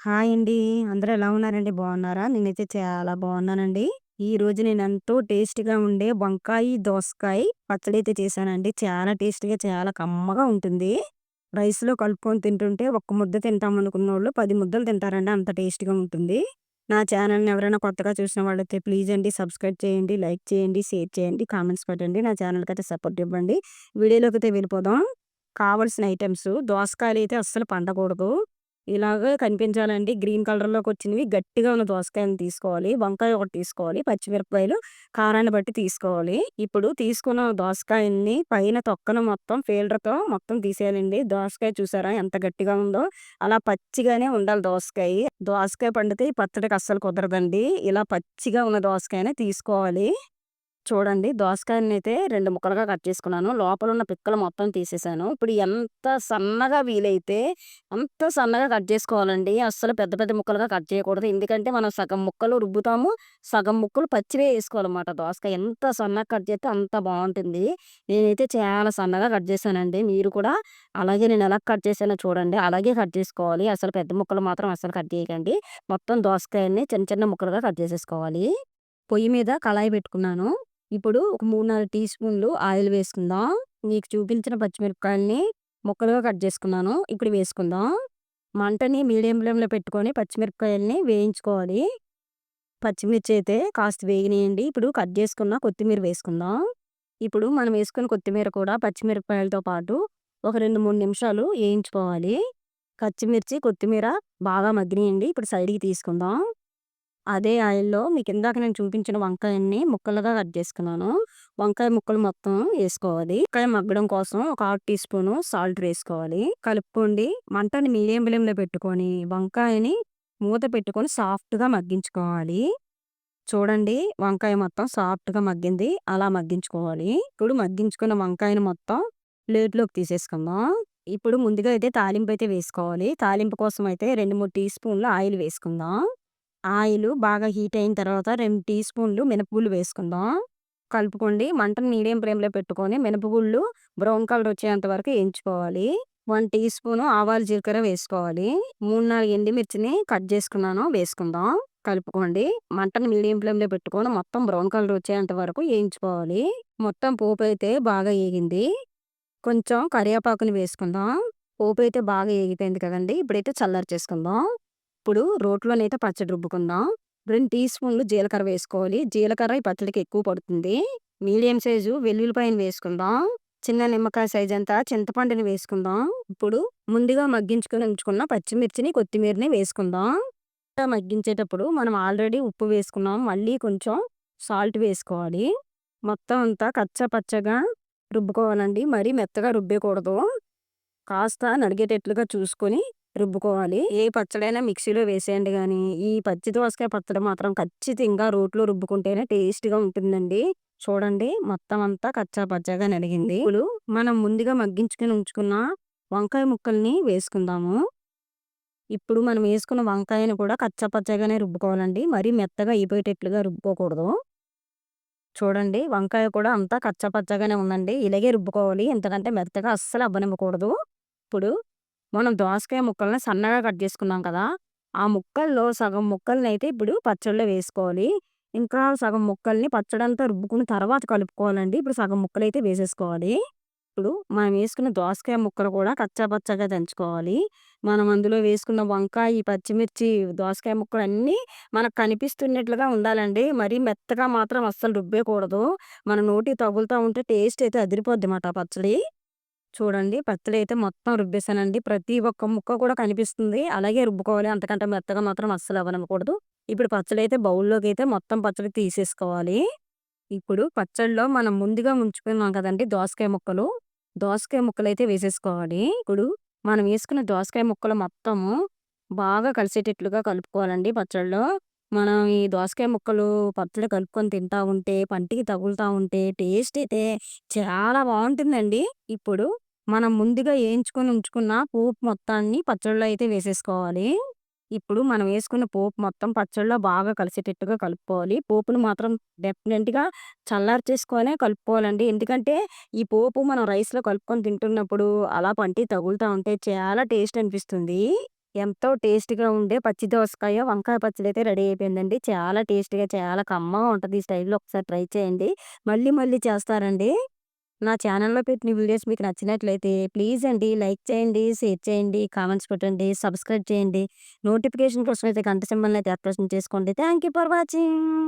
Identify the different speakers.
Speaker 1: Hi అండి. అందరూ ఎలా ఉన్నారండి? బాగున్నారా? నేనైతే చాలా బాగున్నానండి. ఈరోజు ఎంతో టేస్టీగా ఉండే వంకాయి, దోసకాయ పచ్చడి అయితే చేశానండి. చాలా టేస్టీగా, చాలా కమ్మగా ఉంటుంది. రైస్‌లో కలుపుకొని తింటుంటే ఒక్క ముద్ద తింటామనుకున్నోళ్ళు 10 ముద్దలు తింటారండి. అంత టేస్టీగా ఉంటుంది. నా ఛానల్‌ని ఎవరైనా కొత్తగా చూసిన వాళ్ళైతే ప్లీజ్ అండి సబ్స్క్రైబ్ చేయండి, లైక్ చేయండి, షేర్ చేయండి, కామెంట్స్ పెట్టండి. నా ఛానల్‌కైతే సపోర్ట్ ఇవ్వండి. వీడియోలోకైతే వెళ్ళిపోదాం. కావాల్సిన ఐటెమ్స్ దోసకాయలైతే అస్సలు పండకూడదు. ఇలాగ కనిపించాలండి. గ్రీన్ కలర్లోకి వచ్చినవి గట్టిగా ఉన్న దోసకాయలను తీసుకోవాలి. వంకాయ ఒకటి తీసుకోవాలి. పచ్చిమిరపకాయలు కారాన్ని బట్టి తీసుకోవాలి. ఇప్పుడు తీసుకున్న దోసకాయల్ని పైన తొక్కను మొత్తం ఫీల్డర్తో మొత్తం తీసేయాలండి. దోసకాయ చూసారా ఎంత గట్టిగా ఉందో? అలా పచ్చిగానే ఉండాలి దోసకాయ దోసకాయ పండితే పచ్చడికి అస్సలు కుదరదండి. ఇలా పచ్చిగా ఉన్న దోసకాయనే తీసుకోవాలి. చూడండి దోసకాయనైతే రెండు ముక్కలుగా కట్ చేసుకున్నాను. లోపల ఉన్న పిక్కలు మొత్తం తీసేసాను. ఇప్పుడు ఎంత సన్నగా వీలైతే అంత సన్నగా కట్ చేసుకోవాలండి. అస్సలు పెద్ద పెద్ద ముక్కలుగా కట్ చేయకూడదు. ఎందుకంటే మనం సగం ముక్కలు రుబ్బుతాము. సగం ముక్కలు పచ్చివే వేసుకోవాలన్నమాట దోసకాయ. ఎంత సన్నగా కట్ చేస్తే అంత బాగుంటుంది నేనైతే చాలా సన్నగా కట్ చేశానండి. మీరు కూడా అలాగే నేను ఎలా కట్ చేశానో చూడండి. అలాగే కట్ చేసుకోవాలి. అసలు పెద్ద ముక్కలు మాత్రం అసలు కట్ చేయకండి. మొత్తం దోసకాయని చిన్న చిన్న ముక్కలుగా కట్ చేసేసుకోవాలి. పొయ్యి మీద కళాయి పెట్టుకున్నాను. ఇప్పుడు ఒక 3, 4 టీ స్పూన్లు ఆయిల్ వేసుకుందాం. మీకు చూపించిన పచ్చిమిరపకాయల్ని ముక్కలుగా కట్ చేసుకున్నాను. ఇప్పుడు వేసుకుందాం. మంటని మీడియం ఫ్లేమ్‌లో పెట్టుకొని పచ్చిమిరపకాయల్ని వేయించుకోవాలి. పచ్చిమిర్చి అయితే కాస్త వేగినేయండి ఇప్పుడు కట్ చేసుకున్న కొత్తిమీర వేసుకుందాం. ఇప్పుడు మనం వేసుకున్న కొత్తిమీర కూడా పచ్చిమిరపకాయలతో పాటు ఒక 2, 3 నిమిషాలు వేయించుకోవాలి పచ్చిమిర్చి, కొత్తిమీర బాగా మగ్గినియండి. ఇప్పుడు సైడ్‌కి తీసుకుందాం. అదే ఆయిల్‌లో మీకు ఇందాక నేను చూపించిన వంకాయన్ని ముక్కలుగా కట్ చేసుకున్నాను. వంకాయ ముక్కలు మొత్తం వేసుకోవాలి వంకాయ మగ్గడం కోసం ఒక హాఫ్ టీ స్పూన్ సాల్ట్ వేసుకోవాలి. కలుపుకోండి. మంటని మీడియం ఫ్లేమ్‌లో పెట్టుకొని వంకాయని మూత పెట్టుకొని సాఫ్ట్‌గా మగ్గించుకోవాలి. చూడండి వంకాయ మొత్తం సాఫ్ట్‌గా మగ్గింది. అలా మగ్గించుకోవాలి. ఇప్పుడు మగ్గించుకున్న వంకాయని మొత్తం ప్లేట్‌లోకి తీసేసుకుందాం. ఇప్పుడు ముందుగా అయితే తాలింపు అయితే వేసుకోవాలి. తాలింపు కోసం అయితే 2, 3 టీ స్పూన్లు ఆయిల్ వేసుకుందాం. ఆయిల్ బాగా హీట్ అయిన తర్వాత రెండు టీ స్పూన్లు మినపగుళ్ళు వేసుకుందాం. కలుపుకోండి. మంటను మీడియం ఫ్లేమ్‌లో పెట్టుకొని మినపగుళ్ళు బ్రౌన్ కలర్ వచ్చేంత వరకు వేయించుకోవాలి వన్ టీ స్పూను ఆవాలు, జీలకర్ర వేసుకోవాలి. మూడు నాలుగు ఎండిమిర్చిని కట్ చేసుకున్నాను వేసుకుందాం. కలుపుకోండి. మంటను మీడియం ఫ్లేమ్‌లో పెట్టుకొని మొత్తం బ్రౌన్ కలర్ వచ్చేంత వరకు వేయించుకోవాలి మొత్తం పోపు అయితే బాగా వేగింది కొంచెం కరివేపాకుని వేసుకుందాం. పోపు అయితే బాగా ఏగిపోయింది కదండి ఇప్పుడైతే చల్లార్చేసుకుందాం. ఇప్పుడు రోట్లోనైతే పచ్చడి రుబ్బుకుందాం. రెండు టీ స్పూన్లు జీలకర్ర వేసుకోవాలి. జీలకర్ర ఈ పచ్చడికి ఎక్కువ పడుతుంది. మీడియం సైజు వెల్లుల్లిపాయని వేసుకుందాం. చిన్న నిమ్మకాయ సైజ్ అంతా చింతపండుని వేసుకుందాం. ఇప్పుడు ముందుగా మగ్గించుకొని ఉంచుకున్న పచ్చిమిర్చిని, కొత్తిమీరని వేసుకుందాం. మగ్గించేటప్పుడు మనం ఆల్రెడీ ఉప్పు వేసుకున్నాం. మళ్ళీ కొంచెం సాల్ట్ వేసుకోవాలి. మొత్తం అంతా కచ్చా పచ్చగా రుబ్బుకోవాలండి. మరీ మెత్తగా రుబ్బేయకూడదు. కాస్త నడిగేటట్లుగా చూసుకొని రుబ్బుకోవాలి. ఏ పచ్చడైనా మిక్సీలో వేసేయండి కానీ ఈ పచ్చి దోసకాయ పచ్చడి మాత్రం ఖచ్చితంగా రోట్లో రుబ్బుకుంటేనే టేస్ట్‌గా ఉంటుందండి. చూడండి మొత్తం అంతా కచ్చా పచ్చాగా నలిగింది. ఇప్పుడు మనం ముందుగా మగ్గించుకుని ఉంచుకున్న వంకాయ ముక్కల్ని వేసుకుందాము. ఇప్పుడు మనం వేసుకున్న వంకాయని కూడా కచ్చా పచ్చాగానే రుబ్బుకోవాలండి. మరీ మెత్తగా అయిపోయేటట్లుగా రుబ్బుకోకూడదు. చూడండి వంకాయ కూడా అంతా కచ్చా పచ్చాగానే ఉందండి. ఇలాగే రుబ్బుకోవాలి. ఎంతకంటే మెత్తగా అస్సలు అవ్వనివ్వకూడదు. ఇప్పుడు మనం దోసకాయ ముక్కల్ని సన్నగా కట్ చేసుకున్నాం కదా! ఆ ముక్కల్లో సగం ముక్కలనైతే ఇప్పుడు పచ్చళ్ళో వేసుకోవాలి. ఇంకా సగం ముక్కల్ని పచ్చడంతా రుబ్బుకున్న తర్వాత కలుపుకోవాలండి. ఇప్పుడు సగం ముక్కలు అయితే వేసేసుకోవాలి. ఇప్పుడు మనం వేసుకున్న దోసకాయ ముక్కలు కూడా కచ్చా పచ్చాగా దంచుకోవాలి. మనం అందులో వేసుకున్న వంకాయ, పచ్చిమిర్చి, దోసకాయ ముక్కలు అన్నీ మనకు కనిపిస్తున్నట్లుగా ఉండాలండి. మరీ మెత్తగా మాత్రం అస్సలు రుబ్బేయకూడదు. మన నోటికి తగులుతూ ఉంటే టేస్ట్ అయితే అదిరిపోద్ది అన్నమాట ఆ పచ్చడి. చూడండి పచ్చడి అయితే మొత్తం రుబ్బేసానండి. ప్రతి ఒక్క ముక్క కూడా కనిపిస్తుంది. అలాగే రుబ్బుకోవాలి. అంతకంటే మెత్తగా మాత్రం అస్సలు అవ్వనకూడదు ఇప్పుడు పచ్చళ్ళైతే బౌల్లోకి అయితే మొత్తం పచ్చడి తీసేసుకోవాలి. ఇప్పుడు పచ్చడిలో మనం ముందుగా ఉంచుకున్నాం కదండి దోసకాయ ముక్కలు. దోసకాయ ముక్కలు అయితే వేసేసుకోవాలి. ఇప్పుడు మనం వేసుకున్న దోసకాయ ముక్కలు మొత్తము బాగా కలిసేటట్లుగా కలుపుకోవాలండి పచ్చడిలో. మనం ఈ దోసకాయ ముక్కలు పచ్చడి కలుపుకొని తింటా ఉంటే, పంటికి తగులుతూ ఉంటే టేస్ట్ అయితే చాలా బాగుంటుందండి ఇప్పుడు మనం ముందుగా వేయించుకొని ఉంచుకున్న పోపు మొత్తాన్ని పచ్చళ్ళలో అయితే వేసేసుకోవాలి. ఇప్పుడు మనం వేసుకున్న పోపు మొత్తం పచ్చడిలో బాగా కలిసేటట్టుగా కలుపుకోవాలి. పోపును మాత్రం డెఫినెట్‌గా చల్లార్చేసుకొనే కలుపుకోవాలండి. ఎందుకంటే ఈ పోపు మనం రైస్‌లో కలుపుకొని తింటున్నప్పుడు అలా పంటి తగులుతూ ఉంటే చాలా టేస్ట్ అనిపిస్తుంది. ఎంతో టేస్ట్‌గా ఉండే పచ్చి దోసకాయ, వంకాయ పచ్చడైతే రెడీ అయిపోయిందండి. చాలా టేస్ట్‌గా చాలా కమ్మగా ఉంటుంది ఈ స్టైల్‌లో ఒకసారి ట్రై చేయండి. మళ్ళీ మళ్ళీ చేస్తారండి. నా ఛానల్లో పెట్టిన వీడియోస్ మీకు నచ్చినట్లయితే ప్లీజ్ అండి లైక్ చేయండి, షేర్ చేయండి, కామెంట్స్ పెట్టండి, సబ్స్క్రైబ్ చేయండి. నోటిఫికేషన్ కోసం అయితే గంట సింబల్‌ని అయితే అప్రెషన్ చేసుకోండి. Thank you for watching.